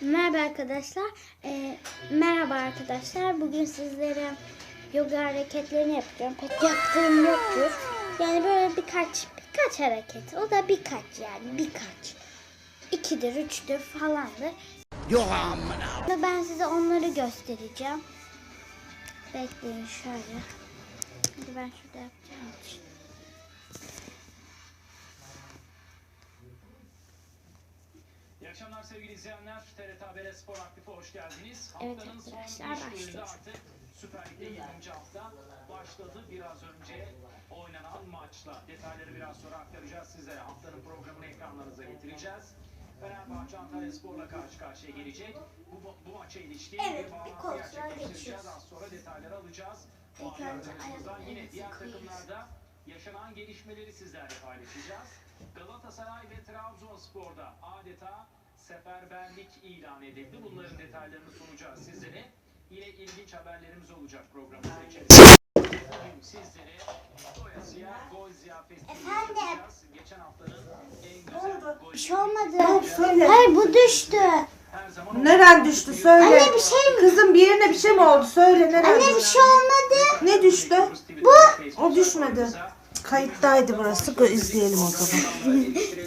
Merhaba arkadaşlar. Ee, merhaba arkadaşlar. Bugün sizlere yoga hareketlerini yapacağım. Pek yaptığım yoktur. Yani böyle birkaç birkaç hareket. O da birkaç yani birkaç. İkidir, üçtür falandır. Yok amına. Ben size onları göstereceğim. Bekleyin şöyle. Hadi ben şurada yapacağım İyi akşamlar sevgili izleyenler. TRT Haber Spor Aktif'e hoş geldiniz. Evet Haftanın son arkadaşlar, iş gününde başlıyoruz. artık Süper Lig'de 20. hafta başladı. Biraz önce oynanan maçla. Detayları biraz sonra aktaracağız sizlere. Haftanın programını ekranlarınıza getireceğiz. Fenerbahçe Antalya Spor'la karşı karşıya gelecek. Bu, bu maça ilişkin Evet, bir bağlantı gerçekleştireceğiz. geçiyoruz. Az sonra detayları alacağız. Bu arkadaşımızdan yine diğer takımlarda yaşanan gelişmeleri sizlerle paylaşacağız. Galatasaray ve Trabzonspor'da adeta seferberlik ilan edildi. Bunların detaylarını sunacağız sizlere. Yine ilginç haberlerimiz olacak programımız içerisinde. Bugün sizlere doyasıya gol ziyafeti Efendim? yapacağız. Geçen haftanın en güzel golü. Bir şey olmadı. Söyle. Hayır bu düştü. Neren düştü söyle. Anne, bir şey mi? Kızım bir yerine bir şey mi oldu? Söyle neren Anne bir şey olmadı. Ne düştü? Bu. O düşmedi. Kayıttaydı burası. İzleyelim o zaman.